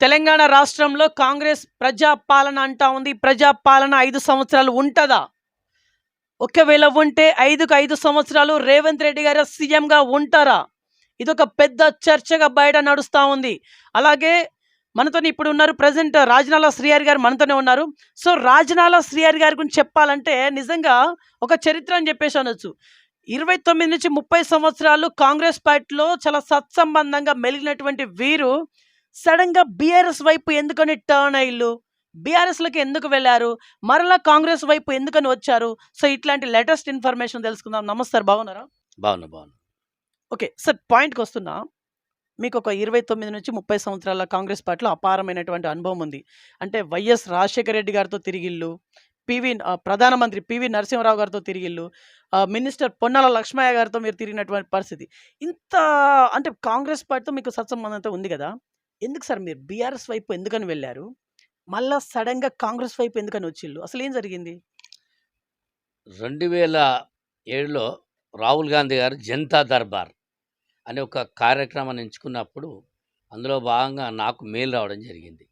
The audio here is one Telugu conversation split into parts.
తెలంగాణ రాష్ట్రంలో కాంగ్రెస్ ప్రజాపాలన అంటా ఉంది. ప్రజాపాలన ఐదు సంవత్సరాలు ఉంటుందా? ఒకవేళ ఉంటే ఐదుకు ఐదు సంవత్సరాలు రేవంత్ రెడ్డి గారు సీఎంగా ఉంటారా? ఇదొక పెద్ద చర్చగా బయట నడుస్తూ ఉంది. అలాగే మనతో ఇప్పుడు ఉన్నారు ప్రజెంట్ రాజనాల శ్రీహరి గారు మనతోనే ఉన్నారు. సో రాజనాల శ్రీహరి గారి గురించి చెప్పాలంటే నిజంగా ఒక చరిత్ర అని చెప్పేసి అనొచ్చు. ఇరవై తొమ్మిది నుంచి ముప్పై సంవత్సరాలు కాంగ్రెస్ పార్టీలో చాలా సత్సంబంధంగా మెలిగినటువంటి వీరు సడన్గా బీఆర్ఎస్ వైపు ఎందుకని టర్న్ అయ్యిల్లు? బీఆర్ఎస్లోకి ఎందుకు వెళ్ళారు? మరలా కాంగ్రెస్ వైపు ఎందుకని వచ్చారు? సో ఇట్లాంటి లేటెస్ట్ ఇన్ఫర్మేషన్ తెలుసుకుందాం. నమస్తే బాగున్నారా? బాగున్నా బాగున్నా. ఓకే సార్ పాయింట్కి వస్తున్నా. మీకు ఒక ఇరవై తొమ్మిది నుంచి ముప్పై సంవత్సరాల కాంగ్రెస్ పార్టీలో అపారమైనటువంటి అనుభవం ఉంది. అంటే వైఎస్ రాజశేఖర రెడ్డి గారితో తిరిగిల్లు పివి ప్రధానమంత్రి పివి నరసింహరావు గారితో తిరిగిల్లు ఆ, మినిస్టర్ పొన్నాల లక్ష్మయ్య గారితో మీరు తిరిగినటువంటి పరిస్థితి. ఇంత అంటే కాంగ్రెస్ పార్టీతో మీకు సత్సంబంధంతో ఉంది కదా? ఎందుకు సార్ మీరు బీఆర్ఎస్ వైపు ఎందుకని వెళ్ళారు? మళ్ళా సడన్గా కాంగ్రెస్ వైపు ఎందుకని వచ్చిల్లు అసలు ఏం జరిగింది? రెండు వేల ఏడులో రాహుల్ గాంధీ గారు జనతా దర్బార్ అనే ఒక కార్యక్రమాన్ని ఎంచుకున్నప్పుడు అందులో భాగంగా నాకు మెయిల్ రావడం జరిగింది.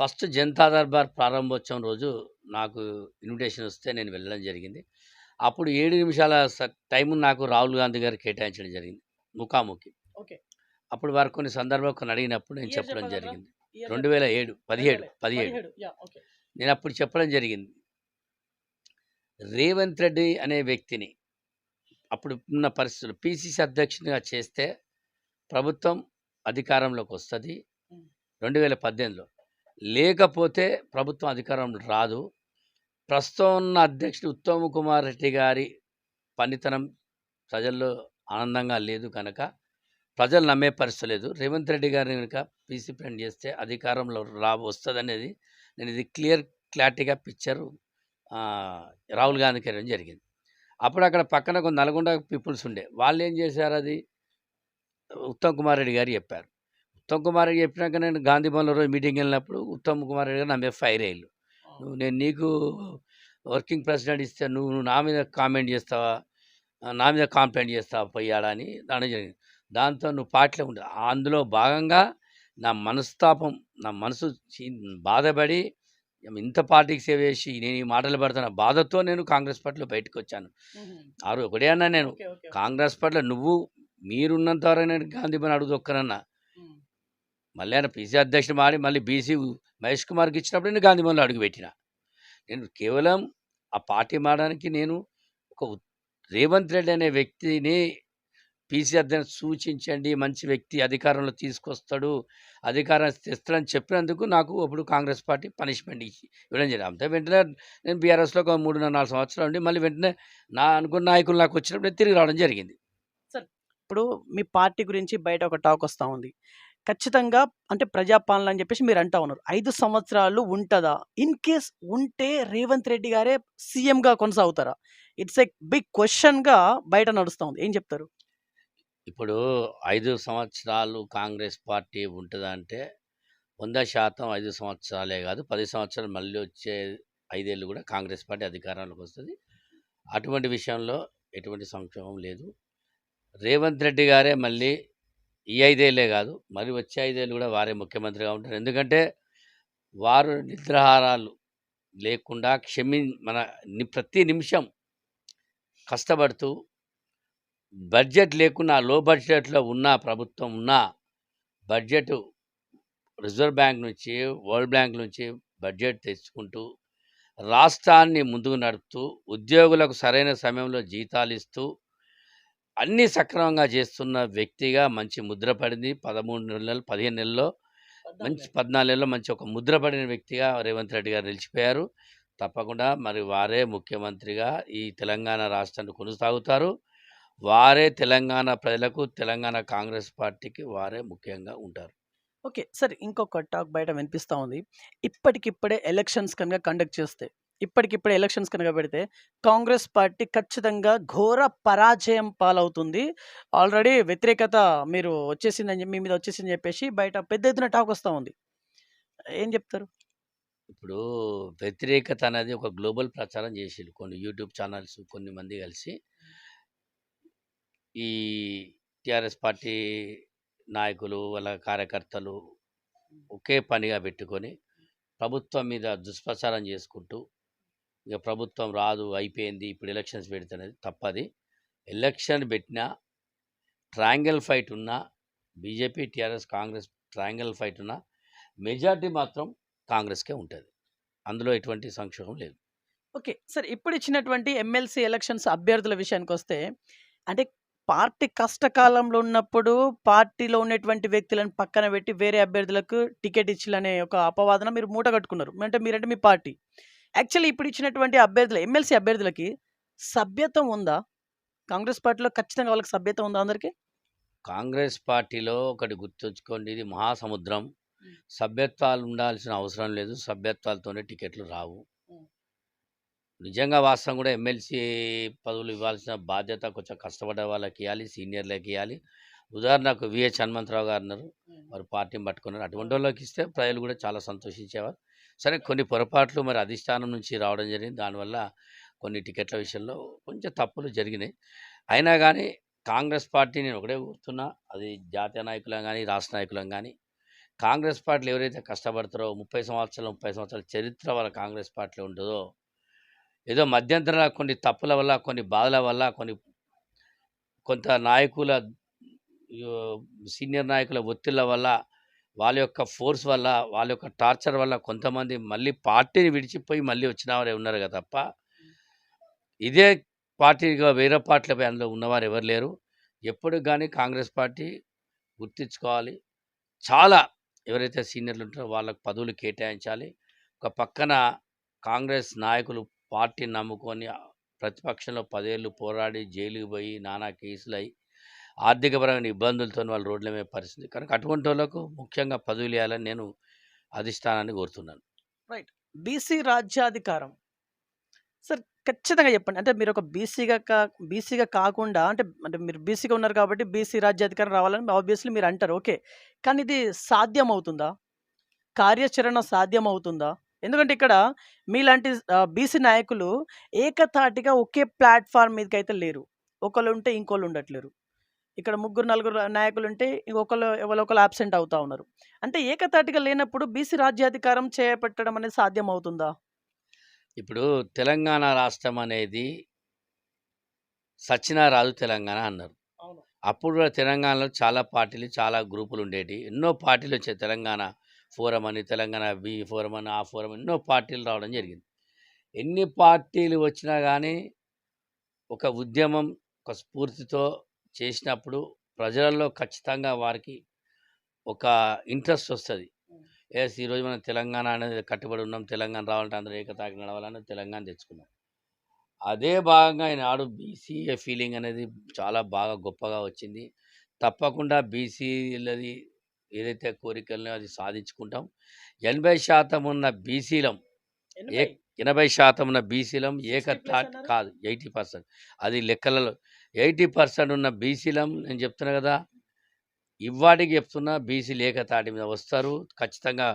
ఫస్ట్ జనతా దర్బార్ ప్రారంభోత్సవం రోజు నాకు ఇన్విటేషన్ వస్తే నేను వెళ్ళడం జరిగింది. అప్పుడు ఏడు నిమిషాల టైం నాకు రాహుల్ గాంధీ గారు కేటాయించడం జరిగింది. ముఖాముఖి. ఓకే. అప్పుడు వారు కొన్ని సందర్భాలు కొన్ని అడిగినప్పుడు నేను చెప్పడం? జరిగింది. రెండు వేల ఏడు పదిహేడు పదిహేడు. నేను అప్పుడు చెప్పడం జరిగింది. రేవంత్ రెడ్డి అనే వ్యక్తిని అప్పుడు ఉన్న పరిస్థితులు పిసిసి అధ్యక్షునిగా చేస్తే ప్రభుత్వం అధికారంలోకి వస్తుంది. రెండు వేల పద్దెనిమిదిలో. లేకపోతే ప్రభుత్వం అధికారంలో రాదు. ప్రస్తుతం ఉన్న అధ్యక్షుడు ఉత్తమ్ కుమార్ రెడ్డి గారి పనితనం ప్రజల్లో ఆనందంగా లేదు కనుక ప్రజలు నమ్మే పరిస్థితి లేదు. రేవంత్ రెడ్డి గారిని కనుక పీసీ ప్రింట్ చేస్తే అధికారంలో రా వస్తుంది అనేది నేను ఇది క్లియర్ క్లారిటీగా పిక్చర్ రాహుల్ గాంధీకి ఇవ్వడం జరిగింది. అప్పుడు అక్కడ పక్కన కొన్ని నల్గొండ పీపుల్స్ ఉండే వాళ్ళు ఏం చేశారు అది? ఉత్తమ్ కుమార్ రెడ్డి గారు చెప్పారు. ఉత్తమ్ కుమార్ రెడ్డి చెప్పినాక నేను గాంధీ భవన్లో రోజు మీటింగ్ వెళ్ళినప్పుడు ఉత్తమ్ కుమార్ రెడ్డి గారు నా మీద ఫైర్ అయ్యారు. నువ్వు నేను నీకు వర్కింగ్ ప్రెసిడెంట్ ఇస్తే నువ్వు నువ్వు నా మీద కామెంట్ చేస్తావా? నా మీద కాంప్లైంట్ చేస్తావా పోయాడా అని దాని జరిగింది. దాంతో నువ్వు పార్టీలో ఉండే అందులో భాగంగా నా మనస్తాపం నా మనసు బాధపడి ఇంత పార్టీకి సేవ చేసి నేను ఈ మాటలు పడుతున్న బాధతో నేను కాంగ్రెస్ పార్టీలో బయటకు వచ్చాను ఆరు ఒకటే అన్నా నేను కాంగ్రెస్ పార్టీలో నువ్వు మీరున్నంత వరకు నేను గాంధీ పని అడుగు ఒక్కరన్నా మళ్ళీ ఆయన పీసీ అధ్యక్షుడు మాడి మళ్ళీ బీసీ మహేష్ కుమార్కి ఇచ్చినప్పుడు నేను గాంధీ భవన్లో అడుగుపెట్టిన. నేను కేవలం ఆ పార్టీ మారడానికి నేను ఒక రేవంత్ రెడ్డి అనే వ్యక్తిని పీసీఆర్ అధ్యక్షుడు సూచించండి మంచి వ్యక్తి అధికారంలో తీసుకొస్తాడు అధికారం తెస్తాడని చెప్పినందుకు నాకు అప్పుడు కాంగ్రెస్ పార్టీ పనిష్మెంట్ ఇచ్చి ఇవ్వడం జరిగింది. అంతే వెంటనే నేను బీఆర్ఎస్లో ఒక మూడున్నర నాలుగు సంవత్సరాలు ఉండి మళ్ళీ వెంటనే నా అనుకున్న నాయకులు నాకు వచ్చినప్పుడు నేను తిరిగి రావడం జరిగింది. ఇప్పుడు మీ పార్టీ గురించి బయట ఒక టాక్ వస్తూ ఉంది. ఖచ్చితంగా అంటే ప్రజాపాలన అని చెప్పేసి మీరు అంటా ఉన్నారు. ఐదు సంవత్సరాలు ఉంటుందా? ఇన్ కేస్ ఉంటే రేవంత్ రెడ్డి గారే సీఎంగా కొనసాగుతారా? ఇట్స్ ఎ బిగ్ క్వశ్చన్గా బయట నడుస్తూ ఉంది. ఏం చెప్తారు? ఇప్పుడు ఐదు సంవత్సరాలు కాంగ్రెస్ పార్టీ ఉంటుందంటే వంద శాతం ఐదు సంవత్సరాలే కాదు పది సంవత్సరాలు మళ్ళీ వచ్చే ఐదేళ్ళు కూడా కాంగ్రెస్ పార్టీ అధికారంలోకి వస్తుంది. అటువంటి విషయంలో ఎటువంటి సంక్షోభం లేదు. రేవంత్ రెడ్డి గారే మళ్ళీ ఈ ఐదేళ్ళే కాదు మరి వచ్చే ఐదేళ్ళు కూడా వారే ముఖ్యమంత్రిగా ఉంటారు. ఎందుకంటే వారు నిద్రాహారాలు లేకుండా క్షమి మన ప్రతి నిమిషం కష్టపడుతూ బడ్జెట్ లేకున్నా లో బడ్జెట్లో ఉన్న ప్రభుత్వం ఉన్న బడ్జెట్ రిజర్వ్ బ్యాంక్ నుంచి వరల్డ్ బ్యాంక్ నుంచి బడ్జెట్ తెచ్చుకుంటూ రాష్ట్రాన్ని ముందుకు నడుపుతూ ఉద్యోగులకు సరైన సమయంలో జీతాలు ఇస్తూ అన్నీ సక్రమంగా చేస్తున్న వ్యక్తిగా మంచి ముద్ర పడింది. పదమూడు నెలలు పదిహేను నెలల్లో మంచి పద్నాలుగు నెలల్లో మంచి ఒక ముద్ర పడిన వ్యక్తిగా రేవంత్ రెడ్డి గారు నిలిచిపోయారు. తప్పకుండా మరి వారే ముఖ్యమంత్రిగా ఈ తెలంగాణ రాష్ట్రాన్ని కొనసాగుతారు. వారే తెలంగాణ ప్రజలకు తెలంగాణ కాంగ్రెస్ పార్టీకి వారే ముఖ్యంగా ఉంటారు. ఓకే. సరే ఇంకొక టాక్ బయట వినిపిస్తూ ఉంది. ఇప్పటికిప్పుడే ఎలక్షన్స్ కనుక కండక్ట్ చేస్తే ఇప్పటికిప్పుడే ఎలక్షన్స్ కనుక పెడితే కాంగ్రెస్ పార్టీ ఖచ్చితంగా ఘోర పరాజయం పాలవుతుంది. ఆల్రెడీ వ్యతిరేకత మీరు వచ్చేసిందని చెప్పి మీ మీద వచ్చేసిందని చెప్పేసి బయట పెద్ద ఎత్తున టాక్ వస్తూ ఉంది. ఏం చెప్తారు? ఇప్పుడు వ్యతిరేకత అనేది ఒక గ్లోబల్ ప్రచారం చేసిరు కొన్ని యూట్యూబ్ ఛానల్స్ కొన్ని మంది కలిసి ఈ టిఆర్ఎస్ పార్టీ నాయకులు వాళ్ళ కార్యకర్తలు ఒకే పనిగా పెట్టుకొని ప్రభుత్వం మీద దుష్ప్రచారం చేసుకుంటూ ఇక ప్రభుత్వం రాదు అయిపోయింది ఇప్పుడు ఎలక్షన్స్ పెడుతున్నది తప్పది. ఎలక్షన్ పెట్టినా ట్రయాంగిల్ ఫైట్ ఉన్నా BJP TRS Congress triangle fight ఉన్నా మెజార్టీ మాత్రం కాంగ్రెస్కే ఉంటుంది. అందులో ఎటువంటి సంక్షోభం లేదు. ఓకే. సార్ ఇప్పుడు ఇచ్చినటువంటి ఎమ్మెల్సీ ఎలక్షన్స్ అభ్యర్థుల విషయానికి వస్తే అంటే పార్టీ కష్టకాలంలో ఉన్నప్పుడు పార్టీలో ఉన్నటువంటి వ్యక్తులను పక్కన పెట్టి వేరే అభ్యర్థులకు టికెట్ ఇచ్చిలనే ఒక అపవాదన మీరు మూట కట్టుకున్నారు. అంటే మీరంటే మీ పార్టీ. యాక్చువల్లీ ఇప్పుడు ఇచ్చినటువంటి అభ్యర్థులు ఎమ్మెల్సీ అభ్యర్థులకి సభ్యత్వం ఉందా? కాంగ్రెస్ పార్టీలో ఖచ్చితంగా వాళ్ళకి సభ్యత్వం ఉందా అందరికీ? కాంగ్రెస్ పార్టీలో ఒకటి గుర్తుంచుకోండి ఇది మహాసముద్రం. సభ్యత్వాలు ఉండాల్సిన అవసరం లేదు. సభ్యత్వాలతోనే టికెట్లు రావు. నిజంగా వాస్తవం కూడా ఎమ్మెల్సీ పదవులు ఇవ్వాల్సిన బాధ్యత కొంచెం కష్టపడ్డ వాళ్ళకి ఇవ్వాలి సీనియర్లకి ఇవ్వాలి. ఉదాహరణకు విహెచ్ హనుమంతరావు గారు ఉన్నారు. వారు పార్టీని పట్టుకున్నారు. అటువంటి వాళ్ళకి ఇస్తే ప్రజలు కూడా చాలా సంతోషించేవారు. సరే కొన్ని పొరపాట్లు మరి అధిష్టానం నుంచి రావడం జరిగింది. దానివల్ల కొన్ని టికెట్ల విషయంలో కొంచెం తప్పులు జరిగినాయి. అయినా కానీ కాంగ్రెస్ పార్టీ నేను ఒకటే కోరుతున్నా అది జాతీయ నాయకులం కానీ రాష్ట్ర నాయకులం కానీ కాంగ్రెస్ పార్టీలు ఎవరైతే కష్టపడతారో ముప్పై సంవత్సరాలు ముప్పై సంవత్సరాల చరిత్ర వాళ్ళ కాంగ్రెస్ పార్టీలో ఉంటుందో ఏదో మధ్యంతర కొన్ని తప్పుల వల్ల కొన్ని బాధల వల్ల కొన్ని కొంత నాయకుల సీనియర్ నాయకుల ఒత్తిళ్ళ వల్ల వాళ్ళ యొక్క ఫోర్స్ వల్ల వాళ్ళ యొక్క టార్చర్ వల్ల కొంతమంది మళ్ళీ పార్టీని విడిచిపోయి మళ్ళీ వచ్చిన వారే ఉన్నారు కదా తప్ప ఇదే పార్టీగా వేరే పార్టీలపై అందులో ఉన్నవారు ఎవరు లేరు. ఎప్పుడు కానీ కాంగ్రెస్ పార్టీ గుర్తించుకోవాలి. చాలా ఎవరైతే సీనియర్లు ఉంటారో వాళ్ళకి పదవులు కేటాయించాలి. ఒక పక్కన కాంగ్రెస్ నాయకులు పార్టీని నమ్ముకొని ప్రతిపక్షంలో పదేళ్ళు పోరాడి జైలుకి పోయి నానా కేసులు అయి ఆర్థికపరమైన ఇబ్బందులతో వాళ్ళు రోడ్లమే పరిస్థితి. కనుక అటువంటి వాళ్ళకు ముఖ్యంగా పదవులు ఇవ్వాలని నేను అధిష్టానాన్ని కోరుతున్నాను. రైట్. బీసీ రాజ్యాధికారం. సార్ ఖచ్చితంగా చెప్పండి. అంటే మీరు ఒక బీసీగా కా బీసీగా కాకుండా అంటే అంటే మీరు బీసీగా ఉన్నారు కాబట్టి బీసీ రాజ్యాధికారం రావాలని ఆబ్వియస్లీ మీరు అంటారు. ఓకే. కానీ ఇది సాధ్యం అవుతుందా కార్యాచరణ సాధ్యం అవుతుందా ఎందుకంటే ఇక్కడ మీలాంటి బీసీ నాయకులు ఏకతాటిగా ఒకే ప్లాట్ఫామ్ మీదకి అయితే లేరు. ఒకళ్ళు ఉంటే ఇంకోళ్ళు ఉండట్లేరు. ఇక్కడ ముగ్గురు నలుగురు నాయకులు ఉంటే ఇంకొకరు ఎవరొకరు అబ్సెంట్ అవుతా ఉన్నారు. అంటే ఏకతాటిగా లేనప్పుడు బీసీ రాజ్యాధికారం చేపట్టడం అనేది సాధ్యం అవుతుందా ఇప్పుడు తెలంగాణ రాష్ట్రం అనేది సచ్చినా రాదు తెలంగాణ అన్నారు. అప్పుడు తెలంగాణలో చాలా పార్టీలు చాలా గ్రూపులు ఉండేవి ఎన్నో పార్టీలు వచ్చాయి తెలంగాణ ఫోరం అని తెలంగాణ బి ఫోరం అని ఆ ఫోరం ఎన్నో పార్టీలు రావడం జరిగింది. ఎన్ని పార్టీలు వచ్చినా కానీ ఒక ఉద్యమం ఒక స్ఫూర్తితో చేసినప్పుడు ప్రజలలో ఖచ్చితంగా వారికి ఒక ఇంట్రెస్ట్ వస్తుంది. ఎస్ ఈరోజు మనం తెలంగాణ అనేది కట్టుబడి ఉన్నాం తెలంగాణ రావాలంటే అందరూ ఏకతాకి నడవాలని తెలంగాణ తెచ్చుకున్నాం. అదే భాగంగా ఈనాడు బీసీ ఫీలింగ్ అనేది చాలా బాగా గొప్పగా వచ్చింది. తప్పకుండా బీసీలది ఏదైతే కోరికలను అది సాధించుకుంటాం. ఎనభై శాతం ఉన్న బీసీలం ఏ ఎనభై? శాతం ఉన్న బీసీలం అన్నారు? కాదు ఎయిటీ పర్సెంట్. అది లెక్కలలో ఎయిటీ పర్సెంట్ ఉన్న బీసీలం నేను చెప్తున్నా కదా ఇవాటికి చెప్తున్నా బీసీలు ఏకతాటి మీద వస్తారు. ఖచ్చితంగా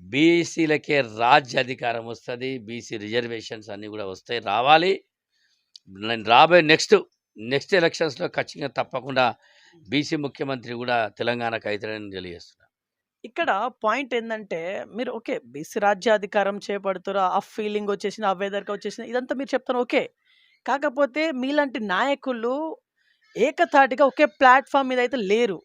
బీసీలకే రాజ్య అధికారం వస్తుంది బీసీ రిజర్వేషన్స్ అన్నీ కూడా వస్తాయి రావాలి. నేను రాబోయే నెక్స్ట్ నెక్స్ట్ ఎలక్షన్స్లో ఖచ్చితంగా తప్పకుండా బీసీ ముఖ్యమంత్రి కూడా తెలంగాణకు అవుతారని తెలియజేస్తున్నా ఇక్కడ పాయింట్ ఏంటంటే మీరు ఓకే బీసీ రాజ్యాధికారం చేపడుతారు ఆ ఫీలింగ్ వచ్చేసింది ఆ వెదర్గా వచ్చేసింది ఇదంతా మీరు చెప్తారు ఓకే. కాకపోతే మీలాంటి నాయకులు ఏకతాటిగా ఒకే ప్లాట్ఫామ్ మీద అయితే లేరు.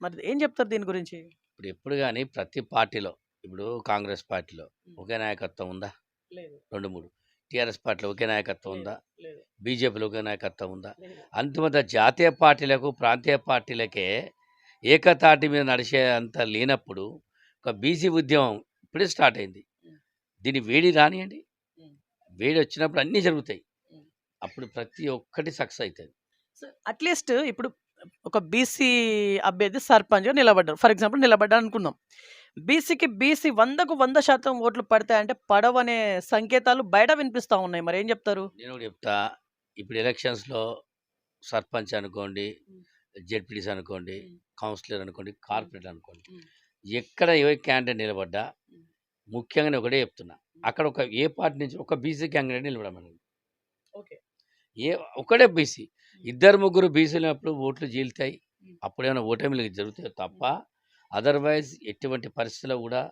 మరి ఏం చెప్తారు దీని గురించి? ఇప్పుడు ఎప్పుడు కానీ ప్రతి పార్టీలో ఇప్పుడు కాంగ్రెస్ పార్టీలో. ఒకే నాయకత్వం ఉందా? లేదు. రెండు మూడు. టీఆర్ఎస్ పార్టీలో ఒకే నాయకత్వం ఉందా? లేదు. బీజేపీలో ఒకే నాయకత్వం ఉందా? అంతిమంత జాతీయ పార్టీలకు ప్రాంతీయ పార్టీలకే ఏకతాటి మీద నడిచే అంత లేనప్పుడు ఒక బీసీ ఉద్యమం ఇప్పుడే స్టార్ట్ అయింది. మ్మ్. దీని వేడి రానియండి. వేడి వచ్చినప్పుడు అన్నీ జరుగుతాయి. అప్పుడు ప్రతి ఒక్కటి సక్సెస్ అవుతుంది. అట్లీస్ట్ ఇప్పుడు ఒక బీసీ అభ్యర్థి సర్పంచ్గా నిలబడ్డారు. ఫర్ ఎగ్జాంపుల్ నిలబడ్డారు అనుకుందాం బీసీకి బీసీ వందకు వంద శాతం ఓట్లు పడతాయంటే పడవనే సంకేతాలు బయట వినిపిస్తూ ఉన్నాయి. మరి ఏం చెప్తారు? నేను చెప్తా. ఇప్పుడు ఎలక్షన్స్లో సర్పంచ్ అనుకోండి. జెడ్పీటీసీ అనుకోండి. కౌన్సిలర్ అనుకోండి కార్పొరేటర్ అనుకోండి. ఎక్కడ ఏ క్యాండిడేట్ నిలబడ్డా. ముఖ్యంగా నేను ఒకటే చెప్తున్నా. అక్కడ ఒక ఏ పార్టీ నుంచి ఒక బీసీ క్యాండిడేట్ నిలబడమని ఓకే. ఏ ఒకడే బీసీ. ఇద్దరు ముగ్గురు బీసీలు అప్పుడు ఓట్లు జీలుతాయి. అప్పుడు ఏమైనా ఓటమిలు జరుగుతాయి తప్ప అదర్వైజ్ ఎటువంటి పరిస్థితుల్లో కూడా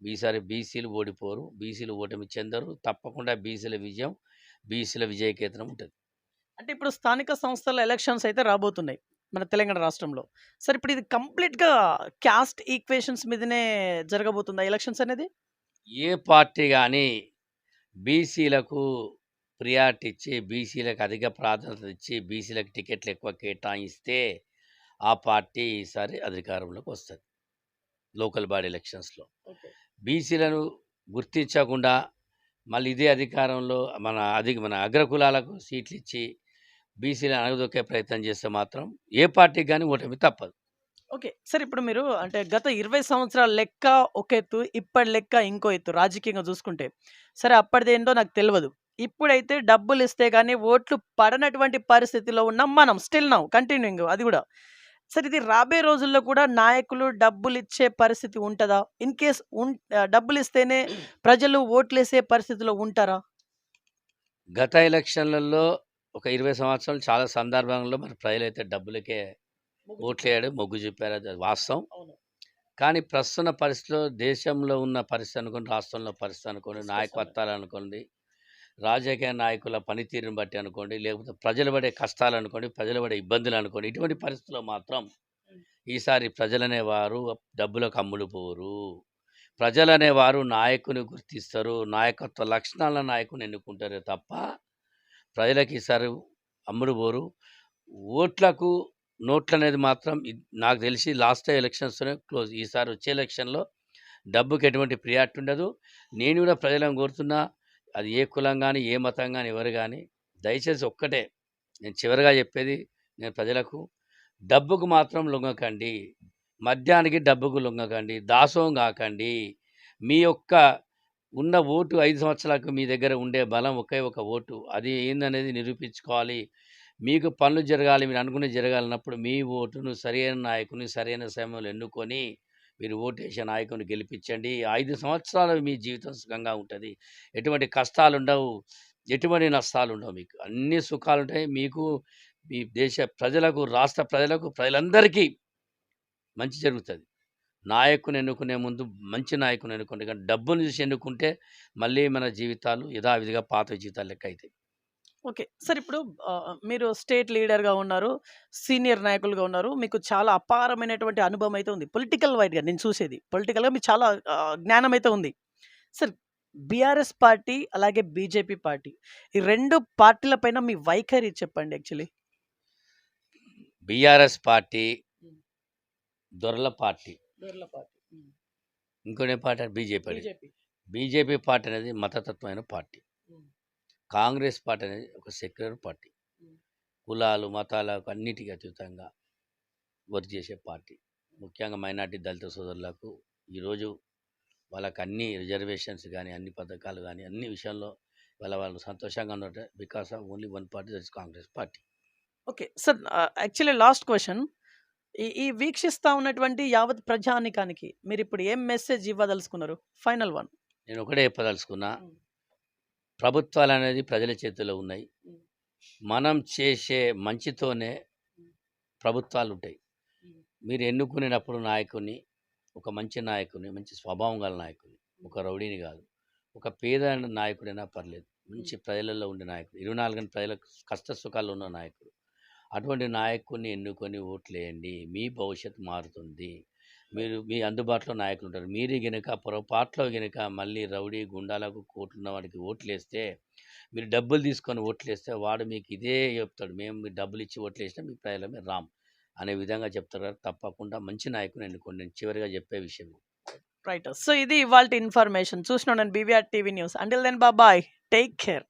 ఈసారి బీసీలు ఓడిపోరు. బీసీలు ఓటమి చెందరు. తప్పకుండా బీసీల విజయం బీసీల విజయకేతనం ఉంటుంది. అంటే ఇప్పుడు స్థానిక సంస్థల ఎలక్షన్స్ అయితే రాబోతున్నాయి మన తెలంగాణ రాష్ట్రంలో. సరే ఇప్పుడు ఇది కంప్లీట్గా క్యాస్ట్ ఈక్వేషన్స్ మీదనే జరగబోతుందా ఎలక్షన్స్ అనేది? ఏ పార్టీ కానీ బీసీలకు ప్రియారిటీ ఇచ్చి బీసీలకు అధిక ప్రాధాన్యత ఇచ్చి బీసీలకు టికెట్లు ఎక్కువ కేటాయిస్తే ఆ పార్టీ ఈసారి అధికారంలోకి వస్తుంది. లోకల్ బాడీ ఎలక్షన్స్లో. బీసీలను గుర్తించకుండా మళ్ళీ ఇదే అధికారంలో మన అధిక మన అగ్రకులాలకు సీట్లు ఇచ్చి బీసీలను అణగదొక్కే ప్రయత్నం చేస్తే మాత్రం ఏ పార్టీకి కానీ ఓటమి తప్పదు. ఓకే. సరే ఇప్పుడు మీరు అంటే గత ఇరవై సంవత్సరాల లెక్క ఒక ఎత్తు ఇప్పటి లెక్క ఇంకో ఎత్తు రాజకీయంగా చూసుకుంటే. సరే అప్పటిది ఏంటో నాకు తెలియదు ఇప్పుడైతే డబ్బులు ఇస్తే కానీ ఓట్లు పడనటువంటి పరిస్థితిలో ఉన్నాం మనం. స్టిల్ నౌ కంటిన్యూయింగ్ అది కూడా. సరే ఇది రాబోయే రోజుల్లో కూడా నాయకులు డబ్బులు ఇచ్చే పరిస్థితి ఉంటుందా? ఇన్ కేస్ ఉన్ డబ్బులు ఇస్తేనే ప్రజలు ఓట్లు వేసే పరిస్థితిలో ఉంటారా? గత ఎలక్షన్లలో ఒక ఇరవై సంవత్సరాలు చాలా సందర్భంలో మరి ప్రజలైతే డబ్బులకే ఓట్లు వేయడం మొగ్గు చూపారు. అది వాస్తవం. కానీ ప్రస్తుత పరిస్థితిలో దేశంలో ఉన్న పరిస్థితి అనుకోండి రాష్ట్రంలో పరిస్థితి అనుకోండి నాయకత్వాలు అనుకోండి రాజకీయ నాయకుల పనితీరుని బట్టి అనుకోండి లేకపోతే ప్రజలు పడే కష్టాలు అనుకోండి ప్రజలు పడే ఇబ్బందులు అనుకోండి ఇటువంటి పరిస్థితుల్లో మాత్రం ఈసారి ప్రజలనేవారు డబ్బులకు అమ్ముడు పోరు. ప్రజలనేవారు నాయకుని గుర్తిస్తారు నాయకత్వ లక్షణాల నాయకుని ఎన్నుకుంటారే తప్ప ప్రజలకు ఈసారి అమ్ముడు పోరు. ఓట్లకు నోట్లు అనేది మాత్రం నాకు తెలిసి లాస్ట్ ఎలక్షన్స్తోనే క్లోజ్ ఈసారి వచ్చే ఎలక్షన్లో డబ్బుకి ఎటువంటి ప్రియారిటీ ఉండదు. నేను కూడా ప్రజలను కోరుతున్నా అది ఏ కులం కానీ ఏ మతం కానీ ఎవరు కానీ దయచేసి ఒక్కటే నేను చివరిగా చెప్పేది నేను ప్రజలకు డబ్బుకు మాత్రం లొంగకండి మద్యానికి డబ్బుకు లొంగకండి దాసోహం కాకండి. మీ యొక్క ఉన్న ఓటు ఐదు సంవత్సరాలకు మీ దగ్గర ఉండే బలం ఒకే ఒక ఓటు. అది ఏందనేది నిరూపించుకోవాలి. మీకు పనులు జరగాలి మీరు అనుకునే జరగాలన్నప్పుడు మీ ఓటును సరైన నాయకుని సరైన సమయంలో ఎన్నుకొని మీరు ఓటేసే నాయకుని గెలిపించండి. ఐదు సంవత్సరాలు మీ జీవితం సుఖంగా ఉంటుంది. ఎటువంటి కష్టాలు ఉండవు ఎటువంటి నష్టాలు ఉండవు మీకు. అన్ని సుఖాలు ఉంటాయి మీకు మీ దేశ ప్రజలకు రాష్ట్ర ప్రజలకు ప్రజలందరికీ మంచి జరుగుతుంది. నాయకుని ఎన్నుకునే ముందు మంచి నాయకుని ఎన్నుకుంటే కానీ డబ్బును చూసి ఎన్నుకుంటే మళ్ళీ మన జీవితాలు యథావిధిగా పాత జీవితాలు లెక్క అవుతాయి ఓకే. సార్ ఇప్పుడు ఆ, మీరు స్టేట్ లీడర్గా ఉన్నారు సీనియర్ నాయకులుగా ఉన్నారు. మీకు చాలా అపారమైనటువంటి అనుభవం అయితే ఉంది. పొలిటికల్ వైడ్గా నేను చూసేది. పొలిటికల్గా మీకు చాలా ఆ, జ్ఞానం అయితే ఉంది. సార్ బీఆర్ఎస్ పార్టీ అలాగే బీజేపీ పార్టీ ఈ రెండు పార్టీల పైన మీ వైఖరి చెప్పండి యాక్చువల్లీ. బీఆర్ఎస్ పార్టీ దొరల పార్టీ. Party. ఇంకొనే party BJP BJP. BJP party అనేది మతతత్వమైన పార్టీ. కాంగ్రెస్ పార్టీ అనేది ఒక సెక్యులర్ పార్టీ. కులాలు మతాలకు అన్నిటికీ అతీతంగా వర్క్ చేసే పార్టీ. ముఖ్యంగా మైనార్టీ దళిత సోదరులకు ఈరోజు వాళ్ళకి అన్ని రిజర్వేషన్స్ కానీ అన్ని పథకాలు కానీ అన్ని విషయాల్లో వాళ్ళ వాళ్ళు సంతోషంగా ఉన్నారు because of only one party that is Congress party. Okay. Sir actually last question. ఈ ఈ వీక్షిస్తా ఉన్నటువంటి యావత్ ప్రజానికానికి మీరు ఇప్పుడు ఏం మెసేజ్ ఇవ్వదలుచుకున్నారు? Final one. నేను ఒకటే చెప్పదలుచుకున్నా. ప్రభుత్వాలు అనేది ప్రజల చేతిలో ఉన్నాయి. మనం చేసే మంచితోనే ప్రభుత్వాలు ఉంటాయి. మీరు ఎన్నుకునేటప్పుడు నాయకుని ఒక మంచి నాయకుని మంచి స్వభావం గల నాయకుని ఒక రౌడీని కాదు ఒక పేద నాయకుడైనా పర్లేదు. మంచి ప్రజలలో ఉండే నాయకుడు ఇరవై నాలుగు గంటల ప్రజలకు కష్ట సుఖాలు ఉన్న నాయకుడు. అటువంటి నాయకుడిని ఎన్నుకొని ఓట్లేయండి. మీ భవిష్యత్తు మారుతుంది. మీరు మీ అందుబాటులో నాయకులు ఉంటారు మీరు గనుక పొరపాట్లో గనుక మళ్ళీ రౌడీ గుండాలకు కోట్లున్న వాడికి ఓట్లేస్తే మీరు డబ్బులు తీసుకొని ఓట్లేస్తే వాడు మీకు ఇదే చెప్తాడు. మేము మీరు డబ్బులు ఇచ్చి ఓట్లేసినా మీ ప్రజలమే రామ్ అనే విధంగా చెప్తారు. తప్పకుండా మంచి నాయకుని ఎన్నుకోండి. నేను చివరిగా చెప్పే విషయం రైట్. సో ఇది ఇవాళ ఇన్ఫర్మేషన్. చూసిన BVR TV news. Until then బాబాయ్. Take care.